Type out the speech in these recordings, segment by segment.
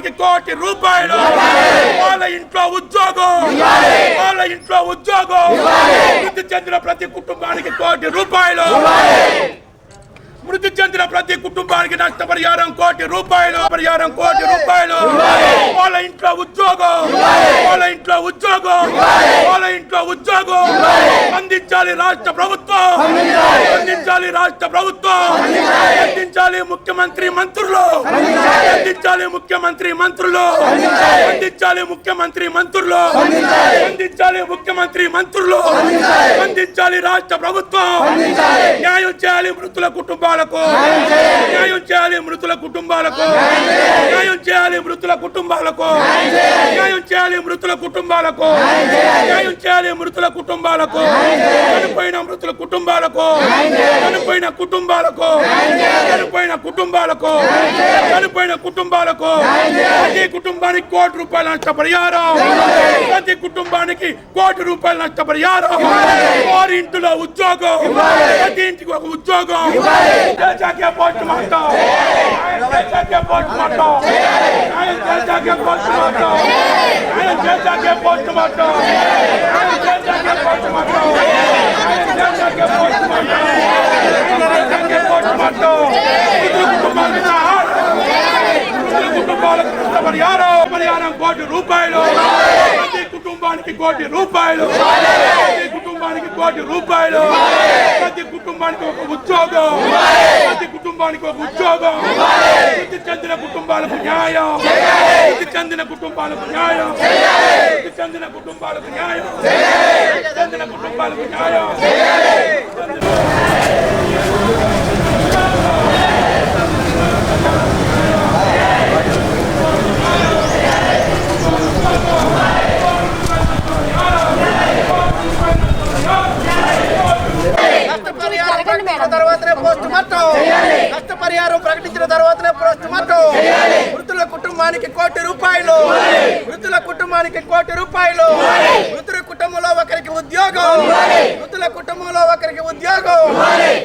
కుటుంబానికి కోటి రూపాయలు. వాళ్ళ ఇంట్లో ఉద్యోగం. వాళ్ళ ఇంట్లో ఉద్యోగం. మృతి చెందిన ప్రతి కుటుంబానికి కోటి రూపాయలు. మృతి చెందిన ప్రతి కుటుంబానికి నష్టపరిహారం కోటి రూపాయలు. పరిహారం కోటి రూపాయలు. వాళ్ళ ఇంట్లో ఉద్యోగం. వాళ్ళ ఇంట్లో ఉద్యోగం. వాళ్ళ ఇంట్లో ఉద్యోగం. అందించాలి రాష్ట్ర ప్రభుత్వం. అందించాలి రాష్ట్ర ప్రభుత్వం. అందించాలి ముఖ్యమంత్రి మంత్రులు. అందించాలి ముఖ్యమంత్రి మంత్రులు. అందించాలి ముఖ్యమంత్రి మంత్రులు. అందించాలి ముఖ్యమంత్రి మంత్రులు. అందించాలి రాష్ట్ర ప్రభుత్వం. న్యాయం చేయాలి మృతుల కుటుంబాలకు. న్యాయం చేయాలి. మృతుల కుటుంబాలకు. న్యాయం చేయాలి. మృతుల కుటుంబాలకు. న్యాయం చేయాలి. మృతుల కుటుంబాలకు. న్యాయం చేయాలి. మృతుల కుటుంబాలకు. చనిపోయిన మృతుల కుటుంబాలకు చనిపోయిన కుటుంబాలకు చనిపోయిన కుటుంబాలకు చనిపోయిన కుటుంబాలకు ప్రతి కుటుంబానికి కోటి రూపాయల నష్టపరిహారం ప్రతి కుటుంబానికి కోటి రూపాయల నష్టపరిహారం వారి ఇంటిలో ఉద్యోగం ప్రతి ఇంటికి ఒక ఉద్యోగం post master post master post master post master post master పరిహారం కోటి రూపాయలు ప్రతి కుటుంబానికి కోటి రూపాయలు ప్రతి కుటుంబానికి కోటి రూపాయలు. ప్రతి కుటుంబానికి ఒక ఉద్యోగం. ప్రతి కుటుంబానికి ఒక ఉద్యోగం. వృద్ధి చెందిన కుటుంబాలకు న్యాయం. వృద్ధి చెందిన కుటుంబాలకు న్యాయం. వృద్ధి చెందిన కుటుంబాలకు న్యాయం. చెందిన కుటుంబాలకు న్యాయం నష్టపరిహారం ప్రకటించిన మార్టం నష్టపరిహారం ప్రకటించిన తర్వాతనే మార్టం మృతుల కుటుంబానికి కోటి రూపాయలు. మృతుల కుటుంబానికి కోటి రూపాయలు. మృతుల కుటుంబంలో ఒకరికి ఉద్యోగం. మృతుల కుటుంబంలో ఒకరికి ఉద్యోగం.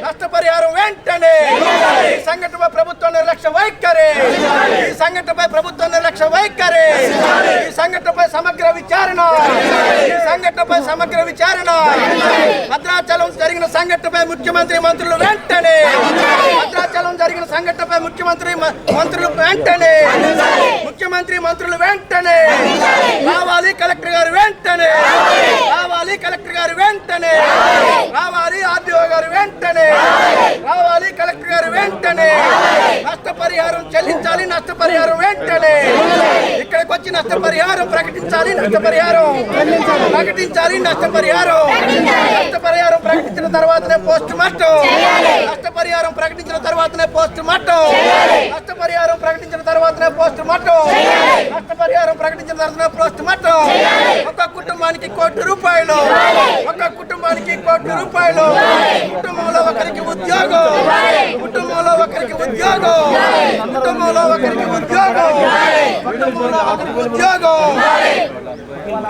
నష్టపరిహారం వెంటనే. ఈ సంఘటనపై ప్రభుత్వం నిర్లక్ష్య వైఖరి. ఈ సంఘటనపై ప్రభుత్వం నిర్లక్ష్య వైఖరి. ఈ సంఘటనపై సమగ్ర విచారణ. ఈ సంఘటనపై సమగ్ర విచారణ. భద్రాచలం జరిగిన సంఘటనపై ముఖ్యమంత్రి మంత్రులు వెంటనే భద్రాచలం జరిగిన సంఘటనపై ముఖ్యమంత్రి మంత్రులు వెంటనే ముఖ్యమంత్రి మంత్రులు వెంటనే రావాలి కలెక్టర్ గారు వెంటనే రావాలి కలెక్టర్ గారు వెంటనే రావాలి ఆర్డీఓ గారు వెంటనే రావాలి కలెక్టర్ గారు వెంటనే నష్టపరిహారం చెల్లించాలి నష్టపరిహారం వెంటనే వచ్చి నష్టపరిహారం ప్రకటించాలి నష్టపరిహారం ప్రకటించాలి నష్టపరిహారం. నష్టపరిహారం ప్రకటించిన తర్వాతనే పోస్ట్ మార్టం నష్టపరిహారం ప్రకటించిన తర్వాతనే పోస్ట్ మార్టం నష్టపరిహారం ప్రకటించిన తర్వాతనే పోస్ట్ మార్టం నష్టపరిహారం ప్రకటించిన తర్వాతనే పోస్ట్ మార్టం ఒక కుటుంబానికి కోటి రూపాయలు. ఒక కుటుంబానికి కోటి రూపాయలు. కుటుంబంలో ఒకరికి ఉద్యోగం. కుటుంబంలో ఒకరికి ఉద్యోగం. కుటుంబంలో ఒకరికి ఉద్యోగం. ఉద్యోగం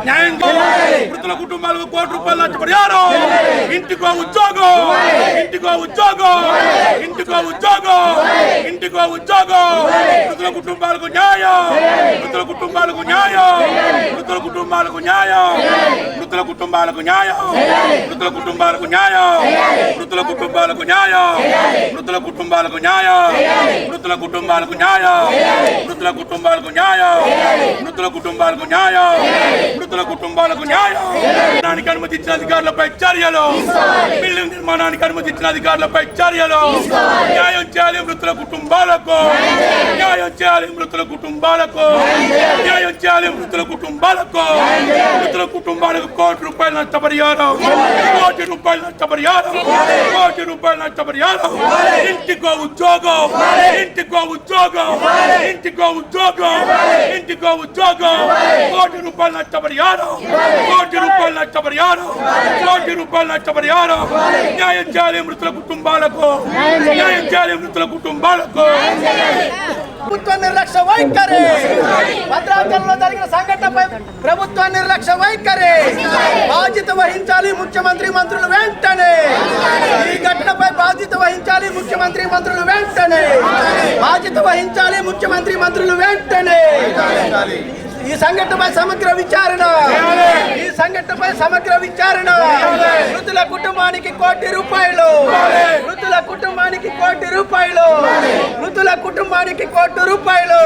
న్యాయం చేయాలి. మృతుల కుటుంబాలకు కోటి రూపాయలు నష్ట పరిహారం ఇంటికో ఉద్యోగం ఇంటికో ఉద్యోగం ఇంటికో ఉద్యోగం ఇంటికో ఉద్యోగం మృతుల కుటుంబాలకు న్యాయం మృతుల కుటుంబాలకు న్యాయం మృతుల కుటుంబాలకు న్యాయం మృతుల కుటుంబాలకు న్యాయం మృతుల కుటుంబాలకు న్యాయం మృతుల కుటుంబాలకు న్యాయం మృతుల కుటుంబాలకు న్యాయం మృతుల కుటుంబాలకు న్యాయం మృతుల కుటుంబాలకు న్యాయం మృతుల కుటుంబాలకు న్యాయం మృతుల కుటుంబాలకు న్యాయం. అనుమతించిన అధికారులపై చర్యలు బిల్డింగ్ నిర్మాణానికి అనుమతించిన అధికారులపై చర్యలు న్యాయం చేయాలి మృతుల కుటుంబాలకు. న్యాయం చేయాలి. మృతుల కుటుంబాలకు. న్యాయం చేయాలి మృతుల కుటుంబాలకు. మృతుల కుటుంబాలకు కోటి రూపాయల నష్టపరిహారం. కోటి రూపాయల నష్టపరిహారం. కోటి రూపాయల నష్టపరిహారం. ఇంటికో ఉద్యోగం. ఇంటికో ఉద్యోగం. ఇంటికో ఉద్యోగం. ఇంటికో ఉద్యోగం. కోటి రూపాయల నష్టపరిహారం. కోటి రూపాయల నష్టపరిహారం. కోటి రూపాయల నష్టపరిహారం. న్యాయం చేయాలి మృతుల కుటుంబాలకు. న్యాయం చేయాలి మృతుల కుటుంబాలకు. ప్రభుత్వ నిర్లక్ష్య వైఖరి. భద్రాచలంలో జరిగిన సంఘటనపై ప్రభుత్వ నిర్లక్ష్య వైఖరి. బాధ్యత వహించాలి ముఖ్యమంత్రి మంత్రులు వెంటనే. ఈ ఘటనపై బాధ్యత వహించాలి ముఖ్యమంత్రి మంత్రులు వెంటనే. బాధ్యత వహించాలి ముఖ్యమంత్రి మంత్రులు వెంటనే. ఈ సంఘటనపై సమగ్ర విచారణ. ఈ సంఘటనపై సమగ్ర విచారణ. మృతుల కుటుంబానికి కోటి రూపాయలు. మృతుల కుటుంబానికి కోటి రూపాయలు. మృతుల కుటుంబానికి కోటి రూపాయలు.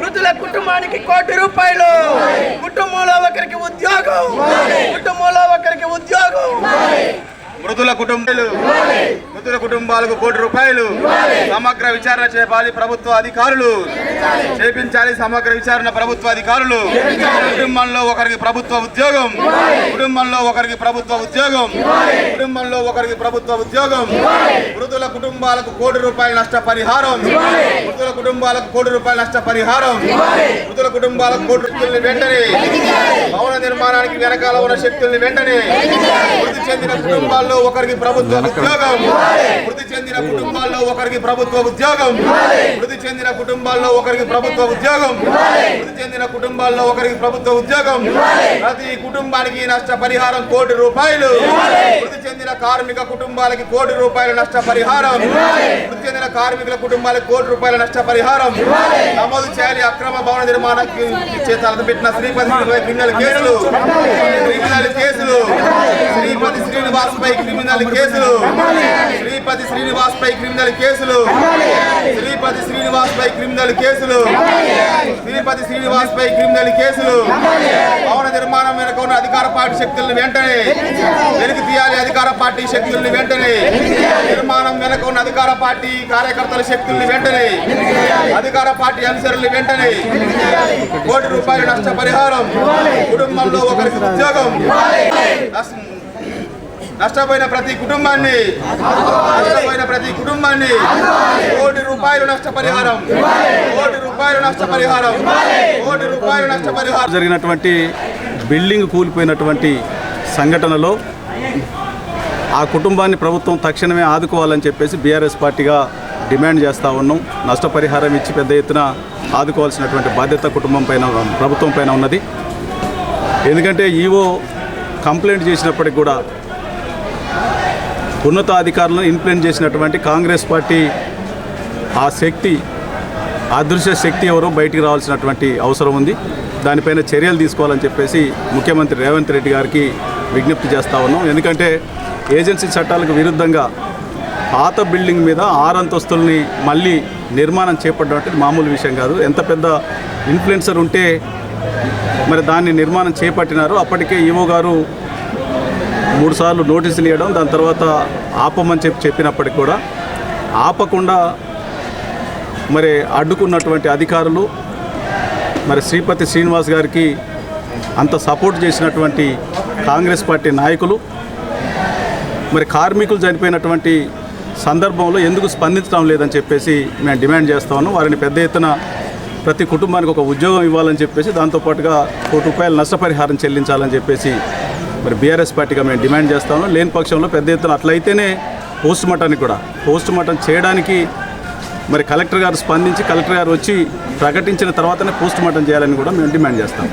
మృతుల కుటుంబానికి కోటి రూపాయలు. కుటుంబంలో ఒకరికి ఉద్యోగం. కుటుంబంలో ఒకరికి ఉద్యోగం. మృతుల కుటుంబాలు మృతుల కుటుంబాలకు కోటి రూపాయలు సమగ్ర విచారణ చేపాలి ప్రభుత్వ అధికారులు. చేపించాలి సమగ్ర విచారణ ప్రభుత్వ అధికారులు. కుటుంబంలో ఒకరికి ప్రభుత్వ ఉద్యోగం కుటుంబంలో ఒకరికి ప్రభుత్వ ఉద్యోగం కుటుంబంలో ఒకరికి ప్రభుత్వ ఉద్యోగం. మృతుల కుటుంబాలకు కోటి రూపాయల నష్టపరిహారం మృతుల కుటుంబాలకు కోటి రూపాయల నష్టపరిహారం మృతుల కుటుంబాలకు కోటి రూపాయలు వెంటనే. భవన నిర్మాణానికి వెనకాల ఉన్న శక్తుల్ని వెంటనే మృతి చెందిన కుటుంబాల్లో ఒకరికి ప్రభుత్వ ఉద్యోగం మృతి చెందిన కుటుంబాల్లో ఒకరికి ప్రభుత్వ ఉద్యోగం మృతి చెందిన కుటుంబాల్లో ఒకరికి ప్రభుత్వ ఉద్యోగం మృతి చెందిన కుటుంబాల్లో ఒకరికి ప్రభుత్వ ఉద్యోగం. ప్రతి కుటుంబానికి నష్టపరిహారం కోటి రూపాయలు. మృతి చెందిన కార్మిక కుటుంబాలకి కోటి రూపాయల నష్టపరిహారం. మృతి చెందిన కార్మికుల కుటుంబాలకు కోటి రూపాయల నష్టపరిహారం. నమోదు చేయాలి అక్రమ భవన నిర్మాణానికి చేతాలను పెట్టిన శ్రీపతి క్రిమినల్ కేసులు. క్రిమినల్ కేసులు. శ్రీపతి శ్రీనివాస్ పై క్రిమినల్ కేసులు. శ్రీపతి శ్రీనివాస్ పై క్రిమినల్ కేసులు. శ్రీపతి శ్రీనివాస్ పై క్రిమినల్ కేసులు. తిరుపతి శ్రీనివాస్ పై క్రిమినల్ కేసులు. భవన నిర్మాణం వెనుక ఉన్న అధికార పార్టీ శక్తులను వెంటనే వెలికి తీయాలి అధికార పార్టీ శక్తుల్ని వెంటనే. నిర్మాణం వెనుక ఉన్న అధికార పార్టీ కార్యకర్తల శక్తుల్ని వెంటనే. అధికార పార్టీ అనుసరులు వెంటనే. కోటి రూపాయల నష్టపరిహారం. కుటుంబంలో ఒకరికి ఉద్యోగం. నష్టపోయిన ప్రతి కుటుంబాన్ని నష్టపోయిన ప్రతి కుటుంబాన్ని కోటి రూపాయలు నష్టపరిహారం కోటి రూపాయలు నష్టపరిహారం కోటి రూపాయలు నష్టపరిహారం. జరిగినటువంటి బిల్డింగ్ కూలిపోయినటువంటి సంఘటనలో ఆ కుటుంబాన్ని ప్రభుత్వం తక్షణమే ఆదుకోవాలని చెప్పేసి బీఆర్ఎస్ పార్టీగా డిమాండ్ చేస్తూ ఉన్నాం. నష్టపరిహారం ఇచ్చి పెద్ద ఎత్తున ఆదుకోవాల్సినటువంటి బాధ్యత కుటుంబం పైన ప్రభుత్వం పైన ఉన్నది. ఎందుకంటే ఈవో కంప్లైంట్ చేసినప్పటికి కూడా ఉన్నతాధికారులను ఇన్ఫ్లుయెన్స్ చేసినటువంటి కాంగ్రెస్ పార్టీ ఆ శక్తి అదృశ్య శక్తి ఎవరో బయటికి రావాల్సినటువంటి అవసరం ఉంది. దానిపైన చర్యలు తీసుకోవాలని చెప్పేసి ముఖ్యమంత్రి రేవంత్ రెడ్డి గారికి విజ్ఞప్తి చేస్తా ఉన్నాం. ఎందుకంటే ఏజెన్సీ చట్టాలకు విరుద్ధంగా పాత బిల్డింగ్ మీద ఆరు అంతస్తుల్ని మళ్ళీ నిర్మాణం చేపట్టడం అంటే మామూలు విషయం కాదు. ఎంత పెద్ద ఇన్ఫ్లుయెన్సర్ ఉంటే మరి దాన్ని నిర్మాణం చేపట్టినారు అప్పటికే ఈవో గారు మూడు సార్లు నోటీసులు ఇవ్వడం దాని తర్వాత ఆపమని చెప్పి చెప్పినప్పటికి కూడా ఆపకుండా మరి అడ్డుకున్నటువంటి అధికారులు మరి శ్రీపతి శ్రీనివాస్ గారికి అంత సపోర్ట్ చేసినటువంటి కాంగ్రెస్ పార్టీ నాయకులు మరి కార్మికులు చనిపోయినటువంటి సందర్భంలో ఎందుకు స్పందించడం లేదని చెప్పేసి మేము డిమాండ్ చేస్తాను వారిని పెద్ద ఎత్తున ప్రతి కుటుంబానికి ఒక ఉద్యోగం ఇవ్వాలని చెప్పేసి దాంతోపాటుగా కోటి రూపాయలు నష్టపరిహారం చెల్లించాలని చెప్పేసి మరి బీఆర్ఎస్ పార్టీగా మేము డిమాండ్ చేస్తాము లేని పక్షంలో పెద్ద ఎత్తున అట్లయితేనే పోస్ట్ మార్టానికి కూడా పోస్ట్ మార్టం చేయడానికి మరి కలెక్టర్ గారు స్పందించి కలెక్టర్ గారు వచ్చి ప్రకటించిన తర్వాతనే పోస్ట్ మార్టం చేయాలని కూడా మేము డిమాండ్ చేస్తాం.